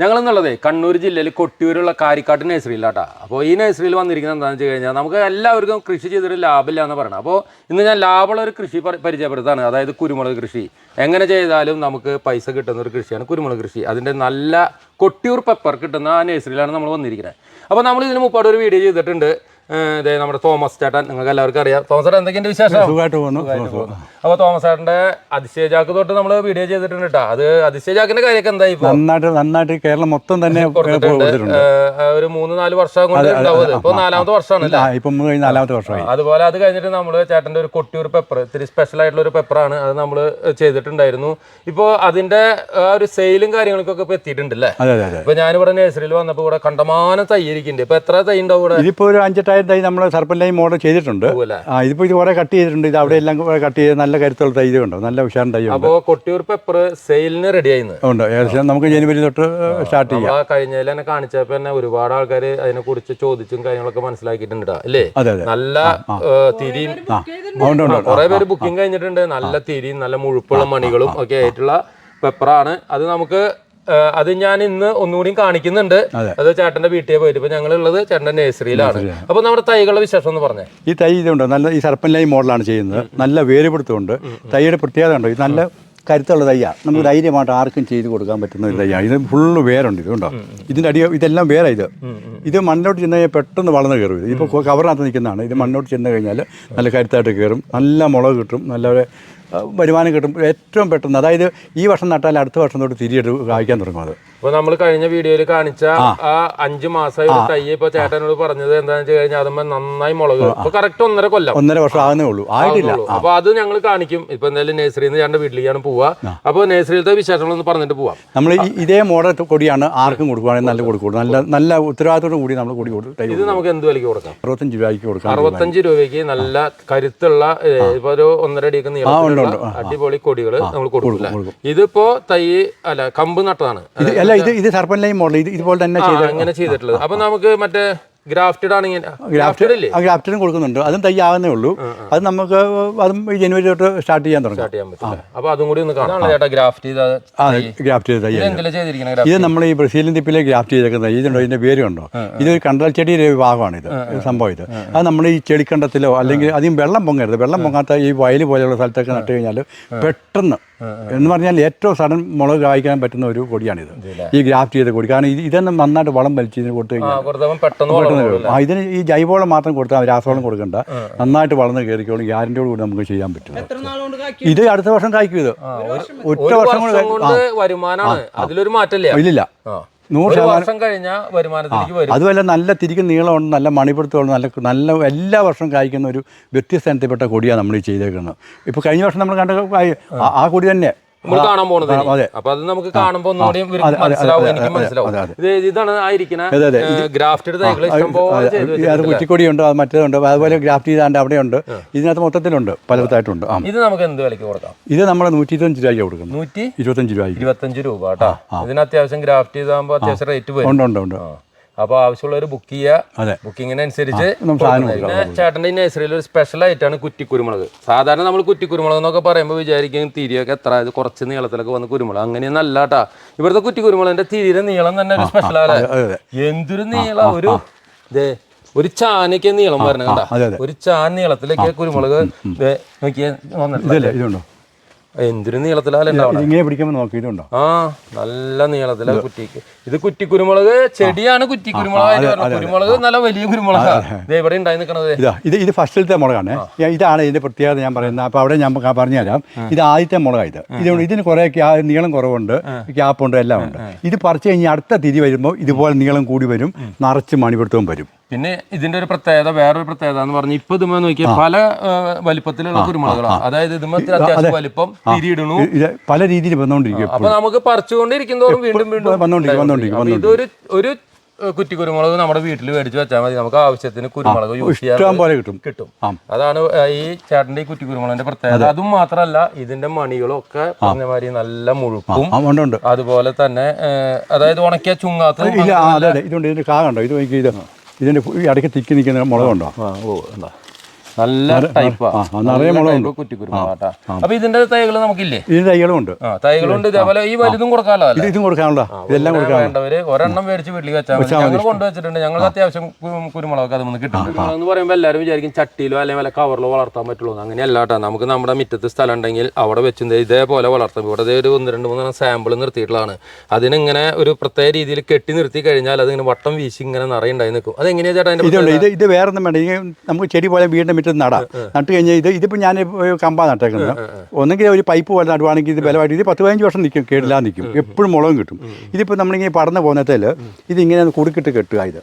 ഞങ്ങൾ എന്നുള്ളതേ കണ്ണൂർ ജില്ലയിൽ കൊട്ടിയൂരുള്ള കാരിക്കാട്ട് നഴ്സറിയിലാട്ടാ. അപ്പോൾ ഈ നഴ്സറിയിൽ വന്നിരിക്കുന്നത് എന്താണെന്ന് വെച്ച് കഴിഞ്ഞാൽ നമുക്ക് എല്ലാവർക്കും കൃഷി ചെയ്തിട്ട് ലാഭമില്ല എന്ന് പറയണം. അപ്പോൾ ഇന്ന് ഞാൻ ലാഭമുള്ള ഒരു കൃഷി പരി- പരിചയപ്പെടുത്താണ്. അതായത് കുരുമുളക് കൃഷി. എങ്ങനെ ചെയ്താലും നമുക്ക് പൈസ കിട്ടുന്ന ഒരു കൃഷിയാണ് കുരുമുളക് കൃഷി. അതിന്റെ നല്ല കൊട്ടിയൂർ പെപ്പർ കിട്ടുന്ന ആ നഴ്സറിയിലാണ് നമ്മൾ വന്നിരിക്കുന്നത്. അപ്പോൾ നമ്മൾ ഇതിന് മുപ്പാട് ഒരു വീഡിയോ ചെയ്തിട്ടുണ്ട്. ഇതേ നമ്മുടെ തോമസ് ചേട്ടൻ നിങ്ങൾക്ക് എല്ലാവർക്കും അറിയാം. തോമസ് ചേട്ടൻ എന്തൊക്കെയുണ്ട് വിശേഷം? സുഖമായിട്ട് പോകുന്നു അപ്പോൾ തോമസ് ചേട്ടന്റെ അതിശയജാക്ക് തൊട്ട് നമ്മൾ വീഡിയോ ചെയ്തിട്ടുണ്ട് കേട്ടോ. അത് അതിശയജാക്കിന്റെ കാര്യമൊക്കെ എന്തായി ഇപ്പോൾ നന്നായിട്ട് നന്നായിട്ട് കേരളം മൊത്തം തന്നെ ഒരു മൂന്ന് നാല് വർഷം കൊണ്ട് ഉണ്ടാവുന്നത്. ഇപ്പൊ നാലാമത്തെ വർഷമാണ് ഇപ്പം നാലാമത്തെ വർഷമായി. അതുപോലെ അത് കഴിഞ്ഞിട്ട് നമ്മൾ ചേട്ടന്റെ ഒരു കൊട്ടിയൂർ പെപ്പർ ഇത്തിരി സ്പെഷ്യൽ ആയിട്ടുള്ള ഒരു പെപ്പറാണ് അത് നമ്മൾ ചെയ്തിട്ടുണ്ടായിരുന്നു. ഇപ്പോൾ അതിന്റെ ഒരു സെയിലും കാര്യങ്ങൾക്കൊക്കെ ഇപ്പൊ എത്തിയിട്ടുണ്ടല്ലേ? ഇപ്പൊ ഞാനിവിടെ നഴ്സറിയിൽ വന്നപ്പോൾ ഇവിടെ കണ്ടമാനം തൈ ഇരിക്കുന്നുണ്ട്. ഇപ്പൊ എത്ര തൈ ഉണ്ടാവും ഇവിടെ? ഇതിപ്പോൾ ഒരു അഞ്ചെട്ടായിരം തൈ നമ്മൾ സർപ്പൻ ലൈൻ മോഡൽ ചെയ്തിട്ടുണ്ട്? ആ ഇതിപ്പോ ഇത് കുറെ കട്ട് ചെയ്തിട്ടുണ്ട്. ഇത് അവിടെ എല്ലാം കട്ട് ചെയ്ത് നല്ല കരുത്തുള്ള തൈ കണ്ടോ? നല്ല ഉഷാൻ തൈ ഉണ്ട്. കൊട്ടിയൂർ പെപ്പർ സെയിലിന് റെഡി ഉണ്ട്. ഏകദേശം നമുക്ക് ജനുവരി തൊട്ട് സ്റ്റാർട്ട് ചെയ്യാം. കഴിഞ്ഞ ആ കഴിഞ്ഞതിൽ തന്നെ കാണിച്ചപ്പോ തന്നെ ഒരുപാട് ആൾക്കാർ അതിനെ കുറിച്ച് ചോദിച്ചും കാര്യങ്ങളൊക്കെ മനസ്സിലാക്കിയിട്ടുണ്ട് ട്ടാ. അല്ലേ നല്ല തിരിയും. ഉണ്ട് ഉണ്ട് കുറെ പേര് ബുക്കിംഗ് കഴിഞ്ഞിട്ടുണ്ട്. നല്ല തിരിയും നല്ല മുഴുപ്പുള്ള മണികളും ഒക്കെ ആയിട്ടുള്ള പെപ്പറാണ് അത് നമുക്ക് അത് ഞാൻ ഇന്ന് ഒന്നുകൂടി കാണിക്കുന്നുണ്ട്. അതെ. ചേട്ടന്റെ വീട്ടിൽ പോയിട്ട്. ഇപ്പൊ ഞങ്ങളുള്ളത് ചേട്ടന്റെ നഴ്സറിയിലാണ്. അപ്പൊ നമ്മുടെ തൈകളുടെ വിശേഷം എന്ന് പറഞ്ഞേ. ഈ തൈ ഇതുണ്ട്. നല്ല ഈ സർപ്പൻ ലൈൻ മോഡലാണ് ചെയ്യുന്നത്. നല്ല വേരുപിടുത്തമുണ്ട്. തൈയുടെ പ്രത്യേകത ഉണ്ട്? ഇത് നല്ല കരുത്തുള്ള തൈയാണ് നമുക്ക് ധൈര്യമായിട്ട് ആർക്കും ചെയ്ത് കൊടുക്കാൻ പറ്റുന്ന ഒരു തയ്യാണ് ഇത് ഫുള്ള് വേരുണ്ട് ഇത് കണ്ടോ? ഇതിന്റെ അടി ഇതെല്ലാം വേറെ ഇത്. ഇത് മണ്ണിലോട്ട് ചെന്ന് കഴിഞ്ഞാൽ പെട്ടെന്ന് വളർന്ന് കയറും ഇത്. ഇപ്പോൾ കവറിനകത്ത് നിൽക്കുന്നതാണ്. ഇത് മണ്ണോട്ട് ചെന്ന് കഴിഞ്ഞാൽ നല്ല കരുത്തായിട്ട് കയറും. നല്ല മുളക് കിട്ടും. നല്ല വരുമാനം കിട്ടും. ഏറ്റവും പെട്ടെന്ന് അതായത് ഈ വർഷം നട്ടാൽ അടുത്ത വർഷം തൊട്ട് തിരിയിട്ട് കായ്ക്കാൻ തുടങ്ങും അത്. അപ്പൊ നമ്മൾ കഴിഞ്ഞ വീഡിയോയിൽ കാണിച്ച ആ. അഞ്ചു മാസമായി ഒരു തൈ ഇപ്പൊ ചേട്ടനോട് പറഞ്ഞത് എന്താണെന്ന് വെച്ച് കഴിഞ്ഞാൽ അതുമ്പോ നന്നായി മുളക്. ഇപ്പൊ കറക്റ്റ് ഒന്നര കൊല്ലം. ഒന്നര വർഷം ആകുന്നേ ഉള്ളൂ. ആയിട്ടില്ല. അപ്പൊ അത് ഞങ്ങൾ കാണിക്കും. ഇപ്പൊ എന്തായാലും നഴ്സറിയിൽ നിന്ന് ചേട്ടന്റെ വീട്ടിലേക്കാണ് പോവാ. അപ്പൊ നഴ്സറിയിലത്തെ വിശേഷങ്ങളൊന്ന് പറഞ്ഞിട്ട് പോവാം. നമ്മൾ ഇതേ മോഡൽ കൊടിയാണ് ആർക്കും കൊടുക്കുവാണെങ്കിൽ നല്ല കൊടുക്കും നല്ല നല്ല ഉത്തരവാദിത്തോടു കൂടി നമ്മൾ കൊടി കൊടുക്കും ഇത് നമുക്ക് എന്ത് വിലക്ക് കൊടുക്കാം? അറുപത്തഞ്ച് രൂപയ്ക്ക് കൊടുക്കാം അറുപത്തഞ്ച് രൂപയ്ക്ക് നല്ല കരുത്തുള്ള ഇപ്പൊ ഒരു ഒന്നര അടിയൊക്കെ നീളം അടിപൊളി കൊടികൾ നമ്മൾ കൊടുക്കില്ല. ഇതിപ്പോ തൈ അല്ല കമ്പ് നട്ടതാണ്. അല്ല ഇത് ഇത് സർപ്പൻ ലൈൻ മോഡൽ. ഇത് ഇതുപോലെ തന്നെ ചെയ്ത് അങ്ങനെ ചെയ്തിട്ടുള്ളത്. അപ്പൊ നമുക്ക് മറ്റേ ഗ്രാഫ്റ്റഡ് ആണെങ്കിൽ ഗ്രാഫ്റ്റഡ് ഗ്രാഫ്റ്റഡും കൊടുക്കുന്നുണ്ട്. അതും തൈ ആവുന്നേ ഉള്ളൂ. അത് നമുക്ക് അതും ജനുവരി തൊട്ട് സ്റ്റാർട്ട് ചെയ്യാൻ തുടങ്ങും. സ്റ്റാർട്ട് ചെയ്യാൻ പറ്റില്ല. അപ്പൊ അതും കൂടി ഒന്ന് കാണാം. ഗ്രാഫ്റ്റ് ചെയ്ത ആ ഗ്രാഫ്റ്റ് ചെയ്ത തൈ എന്തിലാ ചെയ്തിരിക്കുന്ന ഗ്രാഫ്റ്റ്? ഇത് നമ്മൾ ഈ ബ്രസീലിൻ തിപ്പിലെ ഗ്രാഫ്റ്റ് ചെയ്തേക്കുന്ന ഇതുണ്ടോ? ഇതിന്റെ പേര് കണ്ടോ ഇതൊരു കണ്ടൽ ചെടിയുടെ ഒരു ഭാഗമാണ് ഇത്. ഇത് സംഭവം ഇത്. അത് നമ്മൾ ഈ ചെളിക്കണ്ടത്തിലോ അല്ലെങ്കിൽ അധികം വെള്ളം പൊങ്ങരുത്. വെള്ളം പൊങ്ങാത്ത ഈ വയൽ പോലെയുള്ള സ്ഥലത്തൊക്കെ നട്ട് കഴിഞ്ഞാൽ പെട്ടെന്ന് എന്ന് പറഞ്ഞാൽ ഏറ്റവും സഡൻ മുളക് കായ്ക്കാൻ പറ്റുന്ന ഒരു കൊടിയാണിത് ഈ ഗ്രാഫ്റ്റ് ചെയ്ത കൊടി കാരണം ഇത് ഇതൊന്നും നന്നായിട്ട് വളം വലിച്ച് ഇതിന് കൊടുത്തു ആ കഴിഞ്ഞാൽ. ആ ഇതിന് ഈ ജൈവവളം മാത്രം കൊടുത്താൽ രാസവളം കൊടുക്കണ്ട. നന്നായിട്ട് വളർന്ന് കയറിക്കോളും. ഗ്യാരണ്ടിയോട് കൂടി നമുക്ക് ചെയ്യാൻ പറ്റും. ഇത് അടുത്ത വർഷം കായ്ക്കും ഇത്. ഒറ്റ ഒരു വർഷം കൊണ്ട് വരുമാനമാണ് അതിലൊരു മാറ്റമില്ല. ഇല്ലില്ല. ആ. നൂറ് വർഷം കഴിഞ്ഞ വരുമാനത്തിലേക്ക് വരും. അതുമല്ല നല്ല തിരിക്കും നീളമുണ്ട് നല്ല മണിപ്പിടുത്തമുണ്ട് നല്ല നല്ല എല്ലാ വർഷവും കായ്ക്കുന്ന ഒരു വ്യത്യസ്ത ഇനത്തിൽപ്പെട്ട കൊടിയാണ് നമ്മൾ ചെയ്തേക്കുന്നത്. ഇപ്പോൾ കഴിഞ്ഞ വർഷം നമ്മൾ കണ്ട ആ കൊടി തന്നെ. നമ്മൾ കാണാൻ പോണത്. അപ്പൊ അത് നമുക്ക് കാണുമ്പോൾ ഒന്നുകൂടി മനസ്സിലാവും എനിക്ക് മനസ്സിലാവും. ഇതാണ് ആയിരിക്കുന്ന. ഗ്രാഫ്റ്റഡ് തൈകൾ. കുറ്റിക്കൊടിയുണ്ട് അത് മറ്റേതുണ്ട് അതുപോലെ ഗ്രാഫ്റ്റ് ചെയ്താണ്ട് അവിടെയുണ്ട്. ഇതിനകത്ത് മൊത്തത്തിലുണ്ട് പലതായിട്ടുണ്ട്. ഇത് നമുക്ക് എന്ത് വിലക്ക് കൊടുക്കാം? ഇത് നമ്മൾ നൂറ്റി ഇരുപത്തഞ്ച് രൂപയ്ക്ക് കൊടുക്കും നൂറ്റി ഇരുപത്തഞ്ച് രൂപ ഇരുപത്തഞ്ച് രൂപ കേട്ടോ. ഇതിന് അത്യാവശ്യം ഗ്രാഫ്റ്റ് ചെയ്താകുമ്പോൾ അത്യാവശ്യം റേറ്റ് ഉണ്ട് ഉണ്ട് ഉണ്ട്. ആ. അപ്പൊ ആവശ്യമുള്ളവർ ബുക്ക് ചെയ്യുക. ബുക്കിങ്ങിനനുസരിച്ച് പിന്നെ ചേട്ടന്റെ നഴ്സറിയിൽ ഒരു സ്പെഷ്യൽ ആയിട്ടാണ് കുറ്റിക്കുരുമുളക്. സാധാരണ നമ്മൾ കുറ്റിക്കുരുമുളക് എന്നൊക്കെ പറയുമ്പോൾ വിചാരിക്കും തിരിയൊക്കെ എത്ര ഇത് കുറച്ച് നീളത്തിലൊക്കെ വന്ന് കുരുമുളക്. അങ്ങനെ അല്ല കേട്ടാ ഇവിടുത്തെ കുറ്റിക്കുരുമുളകിന്റെ തിരിയുടെ നീളം തന്നെ ഒരു സ്പെഷ്യൽ ആണ് എന്തൊരു നീളം ഒരു ഇതേ ഒരു ചാനയ്ക്ക് നീളം വരണം കേട്ടാ. ഒരു ചാൻ നീളത്തിലേക്ക് കുരുമുളക് ദേ നോക്കിയേ വന്നിട്ടില്ല. ഇതല്ലേ ഇതുണ്ടോ? എന്തൊരു നീളത്തിലാ പിടിക്കുമ്പോൾ ആ നല്ല നീളത്തിലാ കുറ്റിക്ക്. ഇത് കുറ്റി കുരുമുളക് ചെടിയാണ് കുറ്റി കുരുമുളക്. കുരുമുളക് നല്ല വലിയ കുരുമുളകാണ് ഇത് എവിടെ ഉണ്ടായി നിൽക്കുന്നത് ഇതാ ഇത് ഫസ്റ്റിലത്തെ മുളകാണ്. ഇതാണ് ഇതിന്റെ പ്രത്യേകത ഞാൻ പറയുന്നത്. അപ്പോൾ അവിടെ ഞാൻ പറഞ്ഞുതരാം. ഇത് ആദ്യത്തെ മുളകാണ് ഇത്. ഇത് ഇതിന് കുറേ നീളം കുറവുണ്ട് ക്യാപ്പുണ്ട് എല്ലാം ഉണ്ട്. ഇത് പറിച്ചു കഴിഞ്ഞാൽ അടുത്ത തിരി വരുമ്പോൾ ഇതുപോലെ നീളം കൂടി വരും നിറച്ച് മണിപിടുത്തവും വരും. പിന്നെ ഇതിന്റെ ഒരു പ്രത്യേകത വേറൊരു പ്രത്യേകത എന്ന് പറഞ്ഞാൽ ഇപ്പൊ ഇതുമ്പോ നോക്കിയാൽ പല വലിപ്പത്തിലുള്ള കുരുമുളകളാണ് അതായത് ഇതുമ്മ അത്യാവശ്യം വലിപ്പം തിരിയിടണു പല രീതിയിൽ വന്നുകൊണ്ടിരിക്കും അപ്പൊ നമുക്ക് പറിച്ചുകൊണ്ടിരിക്കുന്നതോറും വീണ്ടും വീണ്ടും വന്നുകൊണ്ടിരിക്കും വന്നുകൊണ്ടിരിക്കും ഇതൊരു ഒരു കുറ്റി കുരുമുളക് നമ്മുടെ വീട്ടിൽ മേടിച്ച് വെച്ചാൽ മതി. നമുക്ക് ആവശ്യത്തിന് കുരുമുളക് യൂസ് ചെയ്യാൻ പോലെ കിട്ടും. കിട്ടും. അതാണ് ഈ ചേട്ടന്റെ ഈ കുറ്റി കുരുമുളകിന്റെ പ്രത്യേകത. അതും. മാത്രമല്ല ഇതിന്റെ മണികളും ഒക്കെ പറഞ്ഞ മാതിരി നല്ല മുഴുപ്പും അതുപോലെ തന്നെ അതായത് ഉണക്കിയ ചുങ്ങാത്ത ഇതുണ്ട് ഇതിന്റെ കാ കണ്ടോ? ഇത് ഇതിന്റെ ഇടയ്ക്ക് തിക്കി നിൽക്കുന്ന മുളകുണ്ടോ ഓ എന്താ നല്ല അപ്പൊ ഇതിന്റെ തൈകൾ നമുക്കില്ലേ? ഇതിന്റെ തൈകളും ഉണ്ട് തൈകളുണ്ട്. ഇതേപോലെ ഈ വലുതും കൊടുക്കാനുള്ള ഇത് കൊടുക്കാനുള്ള ഇതെല്ലാം കൊടുക്കാൻ കൊടുക്കാം വേണ്ടവര് ഒരെണ്ണം മേടിച്ച് വീട്ടിൽ വെച്ചാൽ ഞങ്ങൾ കൊണ്ടുവച്ചിട്ടുണ്ട്. ഞങ്ങൾ അത്യാവശ്യം കുരുമുളകൊക്കെ അത് കിട്ടും. എന്ന് പറയുമ്പോൾ എല്ലാവരും വിചാരിക്കും ചട്ടിയിലോ അല്ലെങ്കിൽ വല്ല കവറിലോ വളർത്താൻ പറ്റുള്ളൂ. അങ്ങനെ അങ്ങനെയല്ല കേട്ടോ. നമുക്ക് നമ്മുടെ മുറ്റത്ത് സ്ഥലം ഉണ്ടെങ്കിൽ അവിടെ വെച്ച് ഇതേപോലെ വളർത്താം. ഇവിടെ ഒരു ഒന്ന് രണ്ട് മൂന്ന് സാമ്പിൾ നിർത്തിയിട്ടുള്ളതാണ്. അതിനിങ്ങനെ ഒരു പ്രത്യേക രീതിയിൽ കെട്ടി നിർത്തി കഴിഞ്ഞാൽ അതിങ്ങനെ വട്ടം വീശി ഇങ്ങനെ നിറയുണ്ടായി നിൽക്കും. അതെങ്ങനെയാ ചേട്ടാ ഇത് വേറെ ഒന്നും വേണ്ട. നമുക്ക് ചെടി പോലെ വീടിന്റെ മുറ്റത്ത് നടാം. നട്ട് കഴിഞ്ഞാൽ ഇത് ഇതിപ്പോൾ ഞാൻ കമ്പ നട്ടേക്കുന്നത്. ഒന്നെങ്കിൽ ഒരു പൈപ്പ് പോലെ നടുവാണെങ്കിൽ ഇത് ബലമായിട്ട് ഇത് പത്ത് പതിനഞ്ച് വർഷം നിൽക്കും കേടില്ലാതെ നിൽക്കും എപ്പോഴും മുളകും കിട്ടും. ഇതിപ്പോൾ നമ്മളിങ്ങനെ പടർന്നു പോകുന്നതിൽ ഇതിങ്ങനെ ഒന്ന് കുടുക്കിട്ട് കെട്ടുക ഇത്.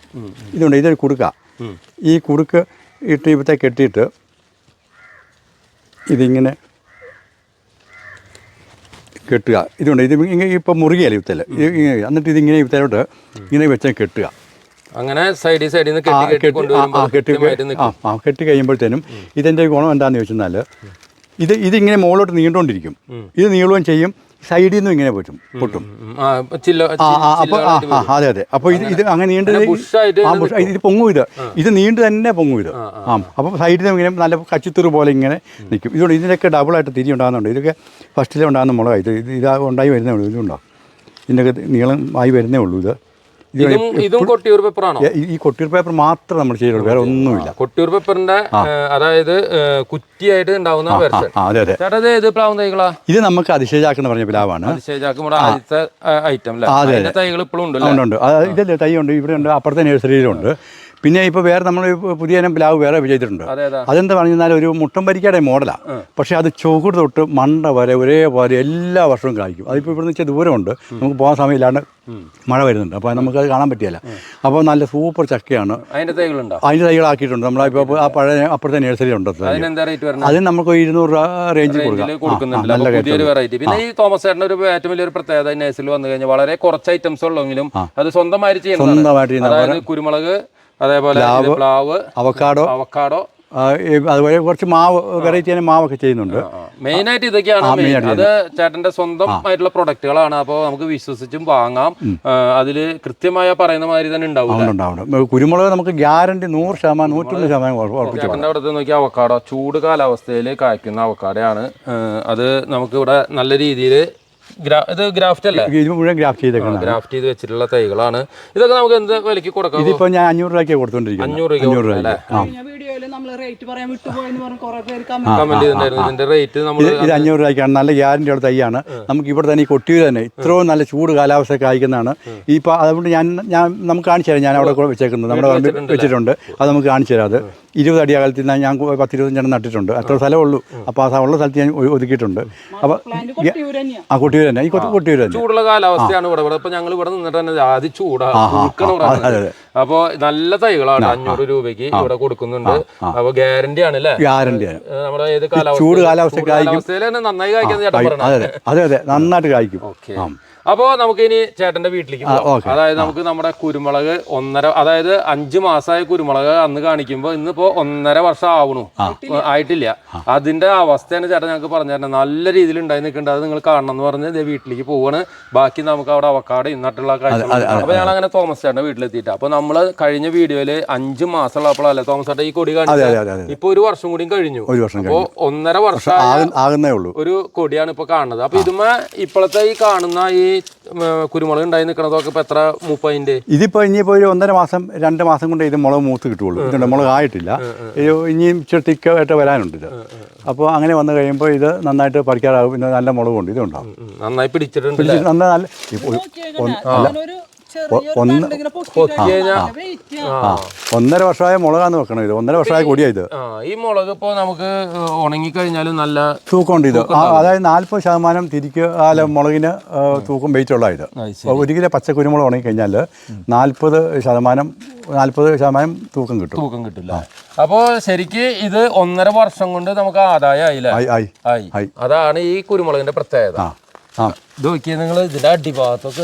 ഇതുണ്ട് ഇതൊരു കുടുക്ക. ഈ കുടുക്ക് ഇട്ട് ഇവിടുത്തെ കെട്ടിയിട്ട് ഇതിങ്ങനെ കെട്ടുക. ഇതുണ്ട് ഇത് ഇങ്ങനെ ഇപ്പോൾ മുറുകിയല്ല ഇവത്തൽ എന്നിട്ട് ഇതിങ്ങനെ ഇവത്തലോട്ട് ഇങ്ങനെ വെച്ചാൽ കെട്ടുക. അങ്ങനെ സൈഡിൽ സൈഡിൽ നിന്ന് കെട്ടി കഴിയുമ്പോഴത്തേനും ഇതിന്റെ ഗുണം എന്താണെന്ന് ചോദിച്ചെന്നാൽ ഇത് ഇതിങ്ങനെ മുകളിലോട്ട് നീണ്ടോണ്ടിരിക്കും. ഇത് നീളുകയും ചെയ്യും സൈഡിൽ നിന്നും ഇങ്ങനെ പറ്റും പൊട്ടും. അപ്പോൾ ആ അതെ അതെ. അപ്പൊ ഇത് ഇത് അങ്ങനെ നീണ്ട് ഇത് പൊങ്ങും ഇത്. ഇത് നീണ്ട് തന്നെ പൊങ്ങും ഇത്. ആ അപ്പോൾ സൈഡിൽ നിന്ന് ഇങ്ങനെ നല്ല കച്ചിത്തുറ് പോലെ ഇങ്ങനെ നിൽക്കും. ഇതുകൊണ്ട് ഇതിനൊക്കെ ഡബിളായിട്ട് തിരി ഉണ്ടാകുന്നുണ്ട്. ഇതൊക്കെ ഫസ്റ്റിലെ ഉണ്ടാകുന്ന മുളകാണ് ഇത് ഇത് ഇതാ ഉണ്ടായി വരുന്നേ ഉള്ളൂ. ഇതുണ്ടോ? ഇതിന്റെയൊക്കെ നീളം ആയി വരുന്നേ ഉള്ളൂ ഇത്. ഇത് കൊട്ടിയൂർ പേപ്പറാണോ ഈ- ഈ കൊട്ടിയൂർ പേപ്പർ മാത്രം നമ്മൾ ചെയ്യുള്ളൂ വേറെ ഒന്നുമില്ല. കൊട്ടിയൂർ പേപ്പറിന്റെ അതായത് കുറ്റിയായിട്ട് ഉണ്ടാവുന്ന ചേട്ടാ ഏത് പ്ലാവും തൈകളാ? ഇത് നമുക്ക് അതിശയചാക്കെന്ന് പറഞ്ഞ പ്ലാവാണ്. ഐറ്റം തൈകൾ ഇപ്പോഴും ഉണ്ട് ഇതല്ലേ തൈ ഉണ്ട്. ഇവിടെ ഉണ്ട് അപ്പുറത്തെ നഴ്സറിയിലുണ്ട് പിന്നെ ഇപ്പോൾ വേറെ നമ്മൾ പുതിയ ഇനം പ്ലാവ് വേറെ ചെയ്തിട്ടുണ്ട് അതെ അതെ. അതെന്താ പറഞ്ഞു കഴിഞ്ഞാൽ ഒരു മുട്ടമ്പരിക്കയുടെ മോഡലാണ് പക്ഷേ അത് ചുവട് തൊട്ട് മണ്ട വരെ ഒരേപോലെ എല്ലാ വർഷവും കായ്ക്കും. അതിപ്പോൾ ഇവിടെ നിന്ന് വെച്ചാൽ ദൂരമുണ്ട് നമുക്ക് പോകാൻ സമയമില്ലാണ്ട് മഴ വരുന്നുണ്ട്. അപ്പോൾ നമുക്ക് അത് കാണാൻ പറ്റിയല്ല. അപ്പോൾ നല്ല സൂപ്പർ ചക്കയാണ്. അതിന്റെ തൈകളുണ്ടോ? അതിന്റെ തൈകളാക്കിയിട്ടുണ്ട്. നമ്മളിപ്പോൾ ആ പഴയ അപ്പുറത്തെ നേഴ്സറി ഉണ്ട് അതിന് നമുക്ക് ഇരുന്നൂറ് രൂപ റേഞ്ചിൽ കൊടുക്കുന്നുണ്ട്. നല്ല പുതിയൊരു വെറൈറ്റി പിന്നെ ഈ തോമസ് ചേട്ടന്റെ ഒരു ഏറ്റവും വലിയൊരു പ്രത്യേകത നേഴ്സിൽ വന്നു കഴിഞ്ഞാൽ വളരെ കുറച്ച് ഐറ്റംസ് ഉള്ളെങ്കിലും അത് സ്വന്തമായിട്ട് ചെയ്യുന്നതാണ്. സ്വന്തമായിട്ട് കുരുമുളക് അതേപോലെ പ്ലാവ് അവക്കാടോ അവക്കാടോ. അതുപോലെ കുറച്ച് മാവ് വെറൈറ്റി തന്നെ മാവൊക്കെ ചെയ്യുന്നുണ്ട്. മെയിൻ ആയിട്ട് ഇതൊക്കെയാണ്. അത് ചേട്ടന്റെ സ്വന്തം ആയിട്ടുള്ള പ്രൊഡക്റ്റുകളാണ് അപ്പോൾ നമുക്ക് വിശ്വസിച്ചും വാങ്ങാം. അതിൽ കൃത്യമായ പറയുന്ന മാതിരി തന്നെ ഉണ്ടാവും കുരുമുളക് നമുക്ക് ഗ്യാരണ്ടി നൂറ് ശതമാനം നൂറ്റൊന്ന് ശതമാനം ചേട്ടന്റെ അവിടുത്തെ നോക്കിയാൽ അവക്കാടോ ചൂട് കാലാവസ്ഥയിൽ കായ്ക്കുന്ന അവക്കാടയാണ്. അത് നമുക്ക് ഇവിടെ നല്ല രീതിയിൽ ഇത് ഗ്രാഫ്റ്റ് അല്ലേ? ഇത് മുഴുവൻ ഗ്രാഫ്റ്റ് ചെയ്തേക്കുന്നത് ഗ്രാഫ്റ്റ് ചെയ്ത് വെച്ചിട്ടുള്ള തൈകളാണ്. ഇതൊക്കെ നമുക്ക് എന്ത് വിലക്ക് കൊടുക്കാം? ഇതിപ്പോ ഞാൻ അഞ്ഞൂറ് രൂപയ്ക്ക് കൊടുത്തോണ്ടിരിക്കുന്നത് അഞ്ഞൂറ് രൂപ അഞ്ഞൂറ് നമ്മൾ ഇത് അഞ്ഞൂറ് രൂപയ്ക്കാണ്. നല്ല ഗ്യാരണ്ടി ഉള്ള തൈയാണ്. നമുക്ക് ഇവിടെ തന്നെ ഈ കൊട്ടിയൂർ തന്നെ ഇത്രയും നല്ല ചൂട് കാലാവസ്ഥ കായ്ക്കുന്നതാണ് ഇപ്പൊ ഇപ്പോൾ അതുകൊണ്ട് ഞാൻ ഞാൻ നമുക്ക് കാണിച്ചു തരാം. ഞാൻ അവിടെ കൂടെ വെച്ചേക്കുന്നത്. നമ്മുടെ വെച്ചിട്ടുണ്ട് അത് നമുക്ക് കാണിച്ചു തരാം അത്. ഇരുപത് അടി അകലത്തിൽ നിന്ന് ഞാൻ കു- പത്ത് ഇരുപത്തഞ്ചെണ്ണം നട്ടിട്ടുണ്ട്. അത്ര സ്ഥലമേ ഉള്ളൂ അപ്പോൾ ആ ഉള്ള സ്ഥലത്ത് ഞാൻ ഒതുക്കിയിട്ടുണ്ട്. അപ്പോൾ ആ കൊട്ടിയൂർ തന്നെ ഈ കൊട്ടിയൂർ തന്നെ ചൂടുള്ള കാലാവസ്ഥയാണ് ഇവിടെ. ഇവിടെ ഇപ്പൊ ഞങ്ങൾ ഇവിടെ നിന്നിട്ട് തന്നെ ആദ്യം ചൂടാ ഉൾക്കണം ഇവിടെ അപ്പൊ നല്ല തൈകളാണ് അഞ്ഞൂറ് രൂപയ്ക്ക് ഇവിടെ കൊടുക്കുന്നുണ്ട്. അപ്പോൾ ഗ്യാരണ്ടി ആണ് അല്ലേ? ഗ്യാരണ്ടി ആണ് നമ്മുടെ ഏത് കാലാവസ്ഥ ചൂട് കാലാവസ്ഥ നന്നായി കായ്ക്കാൻ അതെ അതെ. അതെ നന്നായിട്ട് കായ്ക്കും. ഓക്കെ. അപ്പോ നമുക്ക് ഇനി ചേട്ടന്റെ വീട്ടിലേക്ക് പോകാം അതായത് നമുക്ക് നമ്മുടെ കുരുമുളക് ഒന്നര അതായത് അഞ്ചു മാസമായ കുരുമുളക് അന്ന് കാണിക്കുമ്പോ ഇന്നിപ്പോ ഒന്നര വർഷം ആവണു. ആയിട്ടില്ല. അതിന്റെ അവസ്ഥയാണ് ചേട്ടൻ ഞങ്ങൾക്ക് പറഞ്ഞു തരണം നല്ല രീതിയിൽ ഉണ്ടായി നിൽക്കേണ്ടത് അത് നിങ്ങൾ കാണണം എന്ന് പറഞ്ഞ് വീട്ടിലേക്ക് പോവാണ്. ബാക്കി നമുക്ക് അവിടെ അവക്കാട് ഇന്നിട്ടുള്ള കാര്യങ്ങൾ അപ്പൊ ഞങ്ങൾ അങ്ങനെ തോമസ് ചേട്ടന്റെ വീട്ടിലെത്തിയിട്ട്. അപ്പൊ നമ്മൾ കഴിഞ്ഞ വീഡിയോയിൽ അഞ്ച് മാസമുള്ളപ്പോഴല്ലേ തോമസ് ചേട്ടൻ ഈ കൊടി കാണിച്ചത്? ഇപ്പൊ ഒരു വർഷം കൂടി കഴിഞ്ഞു. അപ്പോ ഒന്നര വർഷം ഒരു കൊടിയാണ് ഇപ്പൊ കാണുന്നത്. അപ്പൊ ഇതുമേ ഇപ്പോഴത്തെ ഈ കാണുന്ന ഈ കുരുമുളക് ഉണ്ടായി നിൽക്കണതൊക്കെ ഇപ്പൊ എത്ര മുപ്പതിന്റെ ഇതിപ്പോൾ ഇനിയിപ്പോൾ ഒരു ഒന്നര മാസം രണ്ട് മാസം കൊണ്ട് ഇത് മുളക് മൂത്ത് കിട്ടുള്ളൂ ഇതുണ്ട് മുളക് ആയിട്ടില്ല. ഇത് ഇനിയും ചെട്ടിക്കായിട്ട് തിക്കായിട്ട് വരാനുണ്ട് ഇത്. അപ്പോൾ അങ്ങനെ വന്നു കഴിയുമ്പോൾ ഇത് നന്നായിട്ട് പറിക്കാറാകും. പിന്നെ നല്ല മുളകുണ്ട് ഇതുണ്ടാവും നന്നായി പിടിച്ചിട്ടുണ്ട് നല്ല ഒന്ന് ഒന്നര വർഷമായ മുളകാന്ന് വെക്കണം ഇത്? ഒന്നര വർഷമായ കൂടിയ ഇത്? ഈ മുളക് ഇപ്പൊ നമുക്ക് ഉണങ്ങി കഴിഞ്ഞാലും നല്ല തൂക്കമുണ്ട് ഇത്. അതായത് നാല്പത് ശതമാനം തിരിക്ക് അല്ല മുളകിന് തൂക്കം വെയിറ്റ് ഉള്ള ഇത് അപ്പോൾ ഒരു കിലോ പച്ചക്കുരുമുളക് ഉണങ്ങി കഴിഞ്ഞാൽ നാൽപ്പത് ശതമാനം നാൽപ്പത് ശതമാനം തൂക്കം കിട്ടും. തൂക്കം കിട്ടില്ല. അപ്പോ ശരിക്ക് ഇത് ഒന്നര വർഷം കൊണ്ട് നമുക്ക് ആദായം ആയില്ല ആയി ആയി. ആയി. ആയി. അതാണ് ഈ കുരുമുളകിന്റെ പ്രത്യേകത. ആ. ഇത് നോക്കിയാൽ നിങ്ങൾ ഇതിന്റെ അടിഭാഗത്തൊക്കെ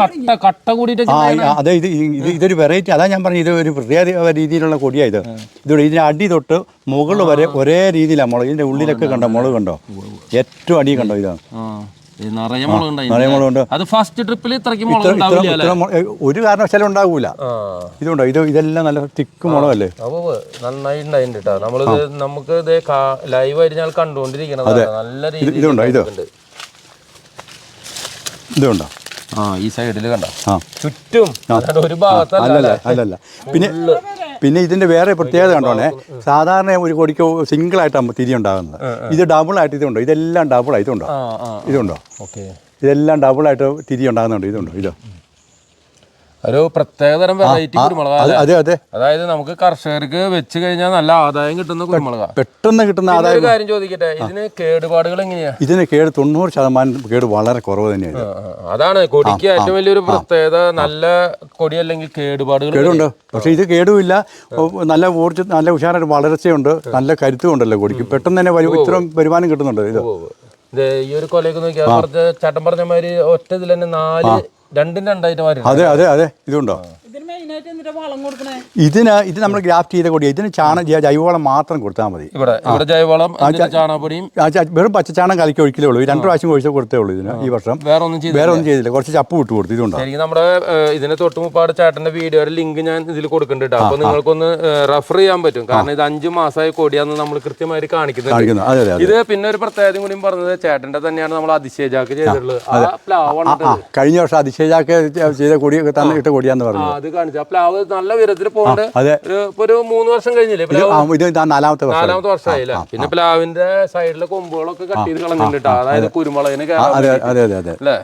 കട്ട കട്ട ആ അതെ ഇത് ഇത് ഇതൊരു വെറൈറ്റി അതാ ഞാൻ പറഞ്ഞു ഇത് ഒരു പ്രത്യേക രീതിയിലുള്ള കൊടിയാ ഇത്. ഇതോടെ ഇതിന്റെ അടി തൊട്ട് മുകളിൽ വരെ ഒരേ രീതിയിലാണ് മുളക്. ഇതിന്റെ ഉള്ളിലൊക്കെ കണ്ടോ മുളക് കണ്ടോ? ഏറ്റവും അടി കണ്ടോ ഇതാണ് നിറയെ മുളകുണ്ട്. അത് ഫസ്റ്റ് ട്രിപ്പിൽ ഇത്രയ്ക്ക് ഒരു കാരണവശാലും ഉണ്ടാവൂല. ഇതുണ്ടോ? ഇത് ഇതെല്ലാം നല്ല തിക്ക് മുളകല്ലേ? നന്നായി ഉണ്ടായിട്ടുണ്ട് കേട്ടോ നമ്മളിത് നമുക്ക് ഇത് ലൈവ് ആയിട്ട് ഞങ്ങൾ നല്ല രീതിയിൽ ഇതുണ്ടോ? ഇത്? ഇതുണ്ടോ? ആ ഈ സൈഡിൽ കണ്ട? ആ. ചുറ്റും ഒരു അല്ലല്ല അല്ലല്ല. പിന്നെ പിന്നെ ഇതിന്റെ വേറെ പ്രത്യേകത കണ്ടോണേ സാധാരണ ഒരു കൊടിക്ക് സിംഗിൾ ആയിട്ടാണ് തിരി ഉണ്ടാകുന്നത്. ഇത് ഡബിൾ ആയിട്ട് ഇതുണ്ടോ? ഇതെല്ലാം ഡബിൾ ആയി ഇതുണ്ടോ? ഇതെല്ലാം ഡബിൾ ആയിട്ട് തിരി ഉണ്ടാകുന്നുണ്ട്? ഇതുണ്ടോ? ഇതോ. ഒരു പ്രത്യേകതരം വെറൈറ്റി കുരുമുളക് അതെ അതെ അതായത് നമുക്ക് കർഷകർക്ക് വെച്ച് കഴിഞ്ഞാൽ നല്ല ആദായം കിട്ടുന്ന കുരുമുളക്. പെട്ടെന്ന് കിട്ടുന്ന ആദായം കാര്യം ചോദിക്കട്ടെ ഇതിന് കേടുപാടുകൾ എങ്ങനെയാ? ഇതിന് കേട് തൊണ്ണൂറ് ശതമാനം കേട് വളരെ കുറവ് തന്നെയാണ് അതാണ് കൊടിക്ക് ഏറ്റവും വലിയൊരു പ്രത്യേകത നല്ല കൊടി അല്ലെങ്കിൽ കേടുപാടുകൾ കേടുണ്ട്? പക്ഷേ ഇത് കേടുമില്ല. നല്ല ഊർജ നല്ല ഉഷാറായിട്ട് വളർച്ചയുണ്ട്. നല്ല കരുത്തും ഉണ്ടല്ലോ കൊടിക്ക് പെട്ടെന്ന് തന്നെ ഇത്രയും വരുമാനം കിട്ടുന്നുണ്ട് ഇത്. ഈ ഒരു കൊലയൊക്കെ നോക്കിയാൽ ചട്ടം ചേട്ടൻ പറഞ്ഞ മാതിരി ഒറ്റ ഇതിൽ തന്നെ നാല് രണ്ടും രണ്ടായിട്ട് മാറി അതെ അതെ അതെ. ഇതുണ്ടോ? ഇതിന് മെയിനായിട്ട് വളം കൊടുക്കണേ? ഇതിന് ഇത് നമ്മൾ ഗ്രാഫ്റ്റ് ചെയ്ത കൊടി ഇതിന് ചാണ ജൈവവളം മാത്രം കൊടുത്താൽ മതി. ഇവിടെ ഇവിടെ ജൈവവളം ചാണകപ്പൊടിയും വെറും പച്ചച്ചാണം കലക്കി ഒഴിക്കലേ ഉള്ളൂ. ഈ രണ്ട് പ്രാവശ്യം ഒഴിച്ച് കൊടുത്തേ ഉള്ളൂ ഇതിന് ഈ വർഷം. വേറെ ഒന്നും ചെയ്തു വേറെ ഒന്നും ചെയ്തില്ല. കുറച്ച് ചപ്പ് വിട്ട് കൊടുത്തു. ഇതുണ്ടോ? ശരിക്കും നമ്മുടെ ഇതിന് തൊട്ട് മുപ്പാട് ചേട്ടന്റെ വീഡിയോയുടെ ലിങ്ക് ഞാൻ ഇതിൽ കൊടുക്കുന്നുണ്ട് അപ്പൊ നിങ്ങൾക്കൊന്ന് റഫർ ചെയ്യാൻ പറ്റും. കാരണം ഇത് അഞ്ചു മാസമായ കൊടിയാന്ന് നമ്മൾ കൃത്യമായിട്ട് കാണിക്കുന്നുണ്ട്. കാണിക്കുന്നു. അതെ അതെ അതെ. ഇത് പിന്നെ ഒരു പ്രത്യേകത കൂടി പറഞ്ഞത് ചേട്ടന്റെ തന്നെയാണ് നമ്മൾ അതിശയജാക്ക് ചെയ്തിട്ടുള്ളത്. ആ പ്ലാവാണ് ആ കഴിഞ്ഞ വർഷം അതിശയജാക്ക് ചെയ്ത കൊടിയൊക്കെ തന്നെ ഇട്ട കൊടിയാന്ന് പറഞ്ഞു. അത് കാണിച്ചു. ആ പ്ലാവ് നല്ല ഉയരത്തിൽ പോകണ്ട് ഒരു മൂന്ന് വർഷം കഴിഞ്ഞില്ലേ? നാലാമത്തെ നാലാമത്തെ വർഷമായില്ല? പിന്നെ പ്ലാവിന്റെ സൈഡിലെ കൊമ്പുകളൊക്കെ കട്ട് ചെയ്ത് കളഞ്ഞിട്ടാ അതായത് കുരുമുളകിന് അല്ലേ?